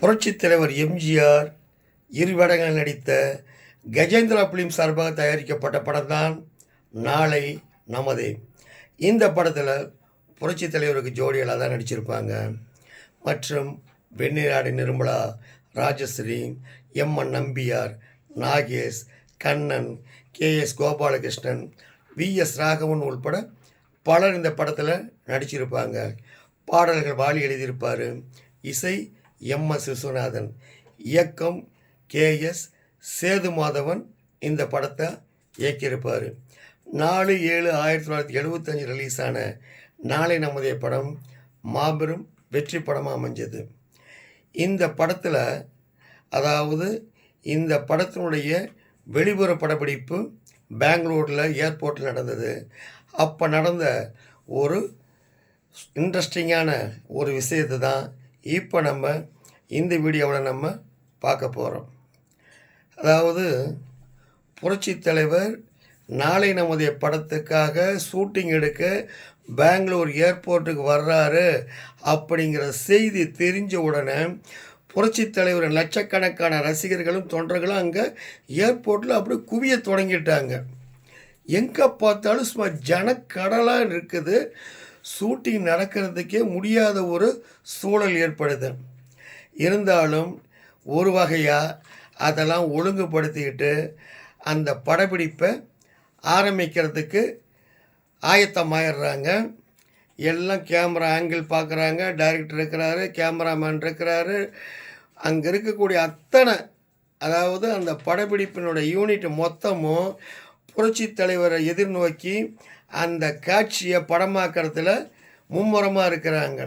புரட்சித் தலைவர் எம்ஜிஆர் இருவடங்களில் நடித்த கஜேந்திரா பிலிம் சார்பாக தயாரிக்கப்பட்ட படம் தான் நாளை நமதே. இந்த படத்தில் புரட்சித் தலைவருக்கு ஜோடிகளாக தான் நடிச்சிருப்பாங்க. மற்றும் Venniradai Nirmala Rajasree M N Nambiar Nagesh Kannan K S Gopalakrishnan V S Raghavan உள்பட பலர் இந்த படத்தில் நடிச்சிருப்பாங்க. பாடல்கள் வாலி எழுதியிருப்பார் இசை எம் எஸ் விஸ்வநாதன். இயக்கம் கே எஸ் சேது மாதவன் இந்த படத்தை இயக்கியிருப்பார். நாலு ஏழு ஆயிரத்தி தொள்ளாயிரத்தி எழுபத்தஞ்சு ரிலீஸான நாளை நமதே படம் மாபெரும் வெற்றி படமாக அமைஞ்சது. இந்த படத்தில் அதாவது இந்த படத்தினுடைய வெளிப்புற படப்பிடிப்பு பெங்களூரில் ஏர்போர்ட்டில் நடந்தது. அப்போ நடந்த ஒரு இன்ட்ரெஸ்டிங்கான ஒரு விஷயத்தை தான் இப்போ நம்ம இந்த வீடியோவில் நம்ம பார்க்க போகிறோம் அதாவது புரட்சி தலைவர் நாளை நமது படத்துக்காக ஷூட்டிங் எடுக்க பெங்களூர் ஏர்போர்ட்டுக்கு வர்றாரு அப்படிங்கிற செய்தி தெரிஞ்ச உடனே புரட்சித் தலைவர் லட்சக்கணக்கான ரசிகர்களும் தொண்டர்களும் அங்கே ஏர்போர்ட்டில் அப்படியே குவிய தொடங்கிட்டாங்க. எங்கே பார்த்தாலும் சும்மா ஜனக்கடலாக இருக்குது. ஷூட்டிங் நடக்கிறதுக்கே முடியாத ஒரு சூழல் ஏற்படுது. இருந்தாலும் ஒரு வகையாக அதெல்லாம் ஒழுங்குபடுத்திக்கிட்டு அந்த படப்பிடிப்பை ஆரம்பிக்கிறதுக்கு ஆயத்தமாயிடுறாங்க. எல்லாம் கேமரா ஆங்கிள் பார்க்குறாங்க டைரக்டர் இருக்கிறாரு கேமராமேன் இருக்கிறாரு. அங்கே இருக்கக்கூடிய அத்தனை அதாவது அந்த படப்பிடிப்பினோட யூனிட் மொத்தமும் புரட்சி தலைவரை எதிர்நோக்கி அந்த காட்சியை படமாக்கிறதுல மும்முரமாக இருக்கிறாங்க.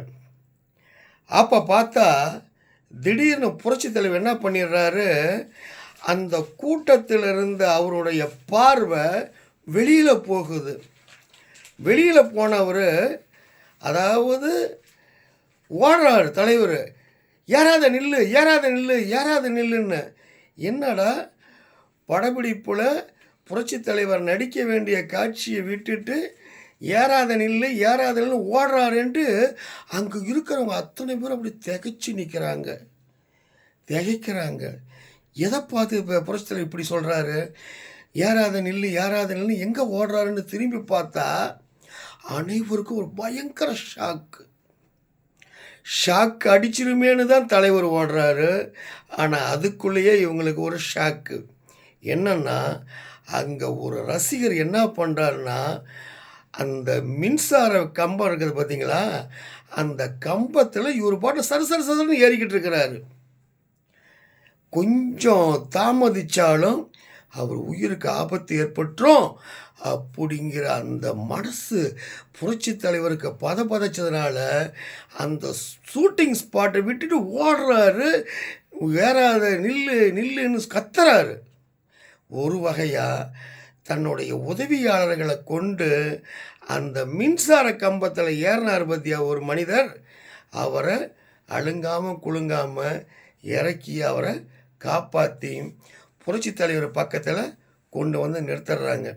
அப்போ பார்த்தா திடீர்னு புரட்சி தலைவர் என்ன பண்ணிடுறாரு? அந்த கூட்டத்தில் இருந்த அவருடைய பார்வை வெளியில் போகுது. வெளியில் போனவர் அதாவது ஓடுறாரு தலைவர் ஏறாத நில்லு ஏறாத நில்லு ஏறாத நில்லுன்னு. என்னடா படப்பிடிப்பில் புரட்சி தலைவர் நடிக்க வேண்டிய காட்சியை விட்டுட்டு ஏறாத நில்லு ஏறாத நில்லு ஓடுறாருன்ட்டு அங்கே இருக்கிறவங்க அத்தனை பேரும் அப்படி திகைச்சு நிற்கிறாங்க திகைக்கிறாங்க. எதை பார்த்து இப்போ புரட்சி இப்படி சொல்கிறாரு ஏறாத நில்லு ஏறாத நில்லு எங்கே ஓடுறாருன்னு திரும்பி பார்த்தா அனைவருக்கும் ஒரு பயங்கர ஷாக்கு ஷாக்கு அடிச்சிருமேனு தான் தலைவர் ஓடுறாரு. ஆனால் அதுக்குள்ளேயே இவங்களுக்கு ஒரு ஷாக்கு என்னென்னா அங்கே ஒரு ரசிகர் என்ன பண்ணுறாருன்னா அந்த மின்சார கம்பம் இருக்குது பார்த்தீங்களா? அந்த கம்பத்தில் இவர் பாட்டு சர சர சரன்னு ஏறிக்கிட்டு இருக்கிறாரு. கொஞ்சம் தாமதிச்சாலும் அவர் உயிருக்கு ஆபத்து ஏற்பட்டுரும். அப்படிங்கிற அந்த மனசு புரட்சி தலைவருக்கு பத பதைச்சதுனால அந்த ஷூட்டிங் ஸ்பாட்டை விட்டுட்டு ஓடுறாரு. வேறாத நில்லு நில்லுன்னு கத்துறாரு. ஒரு வகையாக தன்னுடைய உதவியாளர்களை கொண்டு அந்த மின்சார கம்பத்தில் ஏறினார் பற்றியா ஒரு மனிதர். அவரை அழுங்காமல் குலுங்காமல் இறக்கி அவரை காப்பாற்றி புரட்சி தலைவர் பக்கத்தில் கொண்டு வந்து நிறுத்துறாங்க.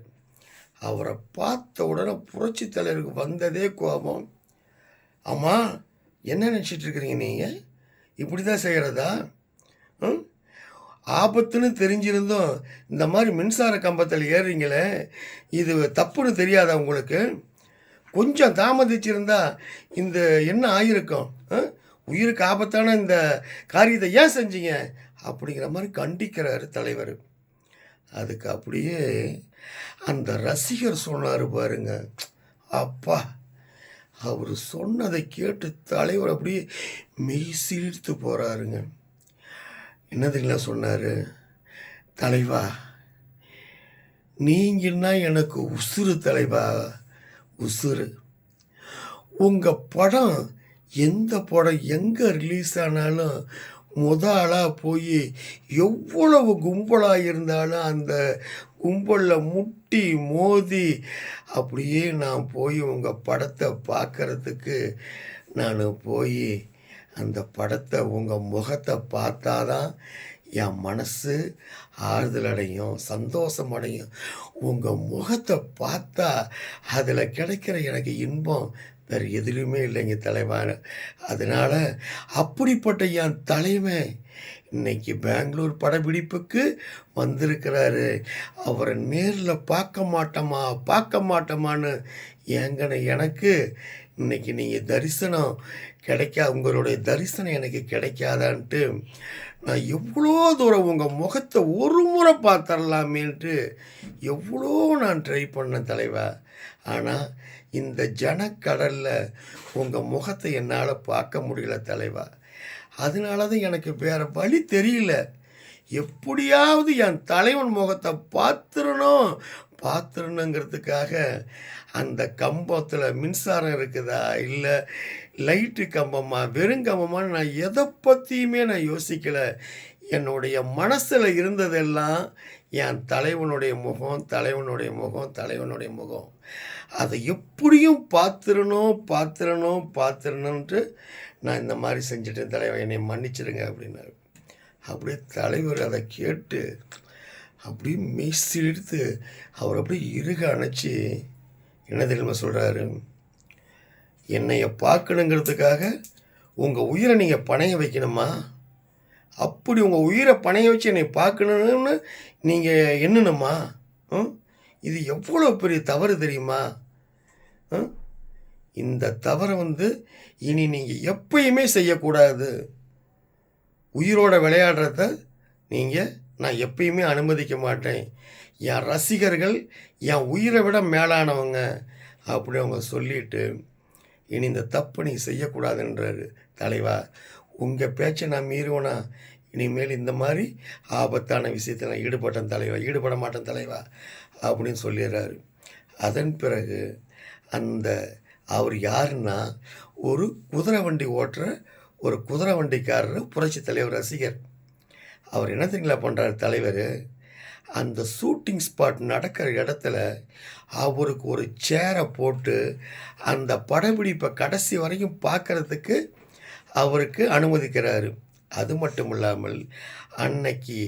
அவரை பார்த்த உடனே புரட்சி தலைவருக்கு வந்ததே கோபம். ஆமாம் என்ன நினச்சிட்டு இருக்கிறீங்க நீங்கள் இப்படி தான் செய்கிறதா ம்? ஆபத்துன்னு தெரிஞ்சிருந்தும் இந்த மாதிரி மின்சார கம்பத்தில் ஏறுறீங்களே இது தப்புன்னு தெரியாதா உங்களுக்கு? கொஞ்சம் தாமதிச்சிருந்தா இந்த என்ன ஆகியிருக்கும் ஆ? உயிருக்கு ஆபத்தான இந்த காரியத்தை ஏன் செஞ்சீங்க? அப்படிங்கிற மாதிரி கண்டிக்கிறாரு தலைவர். அதுக்கு அப்படியே அந்த ரசிகர் சொன்னார் பாருங்க. அப்பா அவர் சொன்னதை கேட்டு தலைவர் அப்படியே மெய் சீர்த்து போகிறாருங்க என்னதுங்களா சொன்னார்? தலைவா நீங்கன்னா எனக்கு உசுறு தலைவா உசுறு. உங்கள் படம் எந்த படம் எங்கே ரிலீஸ் ஆனாலும் முத ஆளாக போய் எவ்வளவு கும்பலாக இருந்தாலும் அந்த கும்பலில் முட்டி மோதி அப்படியே நான் போய் உங்கள் படத்தை பார்க்குறதுக்கு நான் போய் அந்த படத்தை உங்கள் முகத்தை பார்த்தா தான் என் மனசு ஆறுதல் அடையும் சந்தோஷம் அடையும் உங்கள் முகத்தை பார்த்தா அதில் கிடைக்கிற எனக்கு இன்பம் வேறு எதுலேயுமே இல்லைங்க தலைவன் அதனால் அப்படிப்பட்ட என் தலைமை இன்னைக்கு பெங்களூர் படப்பிடிப்புக்கு வந்திருக்கிறாரு. அவரை நேரில் பார்க்க மாட்டோமா பார்க்க மாட்டோமான்னு ஏங்கன எனக்கு இன்னைக்கு நீங்கள் தரிசனம் கிடைக்கா உங்களுடைய தரிசனம் எனக்கு கிடைக்காதான்ட்டு நான் எவ்வளோ தூரம் உங்கள் முகத்தை ஒரு முறை பார்த்துடலாமேன்ட்டு எவ்வளோ நான் ட்ரை பண்ணேன் தலைவா. ஆனால் இந்த ஜனக்கடலில் உங்கள் முகத்தை என்னால் பார்க்க முடியல தலைவா. அதனால தான் எனக்கு வேறு வழி தெரியல. எப்படியாவது என் தலைவன் முகத்தை பார்த்துடணும். பார்த்துருணுங்கிறதுக்காக அந்த கம்பத்தில் மின்சாரம் இருக்குதா? இல்லை லைட்டு கம்பமா? வெறும் கம்பமாக நான் எதை பற்றியுமே நான் யோசிக்கலை. என்னுடைய மனசில் இருந்ததெல்லாம் என் தலைவனுடைய முகம் தலைவனுடைய முகம் தலைவனுடைய முகம். அதை எப்படியும் பார்த்துடணும் பார்த்துடணும் பார்த்துடணுன்ட்டு நான் இந்த மாதிரி செஞ்சுட்டேன் தலைவர் என்னை மன்னிச்சிடுங்க அப்படின்னாரு. அப்படியே தலைவர் அதை கேட்டு அப்படியே மெய்சில் எடுத்து அவர் அப்படியே இறுக அணைச்சி என்ன தெரியுமா சொல்கிறாரு என்னையை பார்க்கணுங்கிறதுக்காக உங்கள் உயிரை நீங்கள் பணைய வைக்கணுமா? அப்படி உங்கள் உயிரை பணைய வச்சு என்னை பார்க்கணும்னு நீங்கள் எண்ணணுமா? ம்? இது எவ்வளோ பெரிய தவறு தெரியுமா? இந்த தவறை வந்து இனி நீங்கள் எப்பயுமே செய்யக்கூடாது. உயிரோட விளையாடுறத நீங்கள் நான் எப்பயுமே அனுமதிக்க மாட்டேன். என் ரசிகர்கள் என் உயிரை விட மேலானவங்க அப்படி அவங்க சொல்லிட்டு இனி இந்த தப்பு நீ செய்யக்கூடாதுன்றாரு தலைவா. உங்கள் பேச்சை நான் மீறுவேனா? இனிமேல் இந்த மாதிரி ஆபத்தான விஷயத்தில் நான் ஈடுபட்டேன் தலைவா. ஈடுபட மாட்டேன் தலைவா அப்படின்னு சொல்லிடுறாரு. அதன் பிறகு அந்த அவர் யாருன்னா ஒரு குதிரை வண்டி ஓட்டுற ஒரு குதிரை வண்டிக்காரர் புரட்சி தலைவர் ரசிகர். அவர் என்ன தெரியுங்களா பண்ணுறாரு தலைவர்? அந்த ஷூட்டிங் ஸ்பாட் நடக்கிற இடத்துல அவருக்கு ஒரு சேரை போட்டு அந்த படப்பிடிப்பை கடைசி வரைக்கும் பார்க்குறதுக்கு அவருக்கு அனுமதிக்கிறாரு. அது மட்டும் இல்லாமல் அன்னைக்கு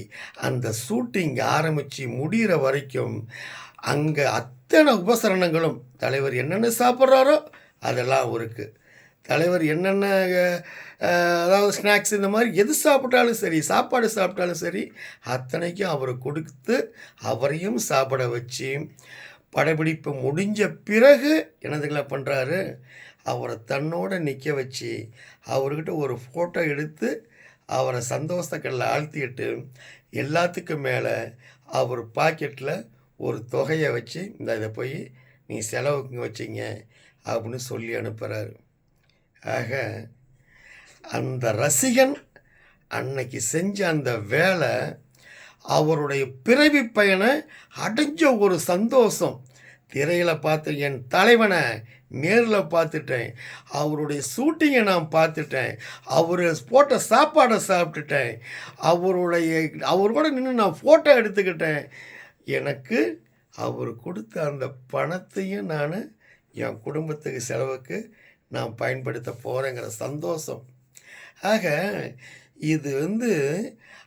அந்த ஷூட்டிங் ஆரம்பித்து முடிகிற வரைக்கும் அங்கே அத்தனை உபசரணங்களும் தலைவர் என்னென்ன சாப்பிட்றாரோ அதெல்லாம் அவருக்கு. தலைவர் என்னென்ன அதாவது ஸ்நாக்ஸ் இந்த மாதிரி எது சாப்பிட்டாலும் சரி சாப்பாடு சாப்பிட்டாலும் சரி அத்தனைக்கும் அவரை கொடுத்து அவரையும் சாப்பிட வச்சு படப்பிடிப்பு முடிஞ்ச பிறகு என்னதுங்களா பண்ணுறாரு? அவரை தன்னோட நிற்க வச்சு அவர்கிட்ட ஒரு ஃபோட்டோ எடுத்து அவரை சந்தோஷக்கல்ல ஆழ்த்திக்கிட்டு எல்லாத்துக்கும் மேலே அவர் பாக்கெட்டில் ஒரு தொகையை வச்சு இந்த இதை போய் நீ செலவுக்கு வச்சிங்க அப்படின்னு சொல்லி அனுப்புகிறாரு ஆக அந்த ரசிகன் அன்னைக்கு செஞ்ச அந்த வேலை அவருடைய பிறவி பயனை அடைஞ்ச ஒரு சந்தோஷம். திரையில் பார்த்து என் தலைவனை நேரில் பார்த்துட்டேன். அவருடைய ஷூட்டிங்கை நான் பார்த்துட்டேன். அவர் போட்ட சாப்பாடை சாப்பிட்டுட்டேன். அவருடைய அவர் கூட நின்று நான் ஃபோட்டோ எடுத்துக்கிட்டேன். எனக்கு அவர் கொடுத்த அந்த பணத்தையும் நான் என் குடும்பத்துக்கு செலவுக்கு நான் பயன்படுத்த போகிறேங்கிற சந்தோஷம். ஆக இது வந்து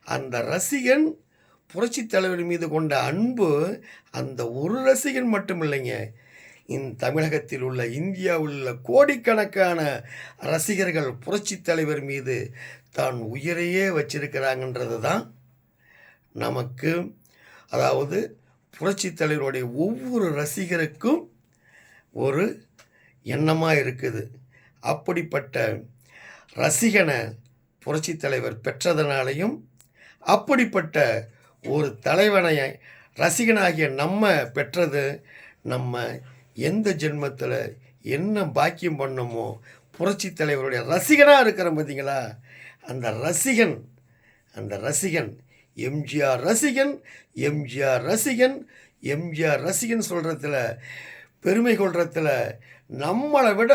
அந்த ரசிகன் புரட்சித் தலைவர் மீது கொண்ட அன்பு அந்த ஒரு ரசிகன் மட்டும் இல்லைங்க இந்த தமிழகத்தில் உள்ள இந்தியாவில் உள்ள கோடிக்கணக்கான ரசிகர்கள் புரட்சி தலைவர் மீது தான் உயிரையே வச்சிருக்கிறாங்கன்றது தான் நமக்கு அதாவது புரட்சித் தலைவருடைய ஒவ்வொரு ரசிகருக்கும் ஒரு எண்ணமாக இருக்குது? அப்படிப்பட்ட ரசிகனை புரட்சித் தலைவர் பெற்றதனாலையும் அப்படிப்பட்ட ஒரு தலைவனை ரசிகனாகிய நம்ம பெற்றது நம்ம எந்த ஜென்மத்தில் என்ன பாக்கியம் பண்ணமோ புரட்சி தலைவருடைய ரசிகனாக இருக்கிறோம் பார்த்தீங்களா அந்த ரசிகன் அந்த ரசிகன் எம்ஜிஆர் ரசிகன் எம்ஜிஆர் ரசிகன் எம்ஜிஆர் ரசிகன் சொல்கிறதுல பெருமை கொள்றதுல நம்மளை விட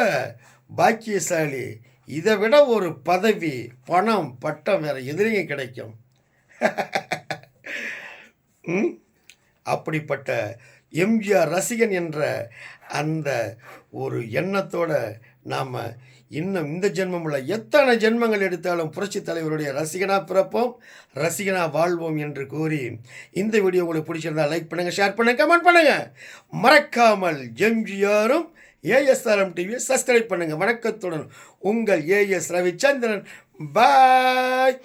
பாக்கியசாலி இதை விட ஒரு பதவி பணம் பட்டம் வேறு எதிரிங்க கிடைக்கும். அப்படிப்பட்ட எம்ஜிஆர் ரசிகன் என்ற அந்த ஒரு எண்ணத்தோட நாம் இன்னும் இந்த ஜென்மமுள்ள எத்தனை ஜென்மங்கள் எடுத்தாலும் புரட்சி தலைவருடைய ரசிகனாக பிறப்போம் ரசிகனாக வாழ்வோம் என்று கூறி இந்த வீடியோ உங்களுக்கு பிடிச்சிருந்தா லைக் பண்ணுங்கள் ஷேர் பண்ணுங்கள் கமெண்ட் பண்ணுங்கள் மறக்காமல் எம்ஜிஆரும் ஏஎஸ்ஆர்எம் டிவியை சப்ஸ்கிரைப் பண்ணுங்கள் வணக்கத்துடன் உங்கள் ஏஎஸ் ரவிச்சந்திரன். பாய்.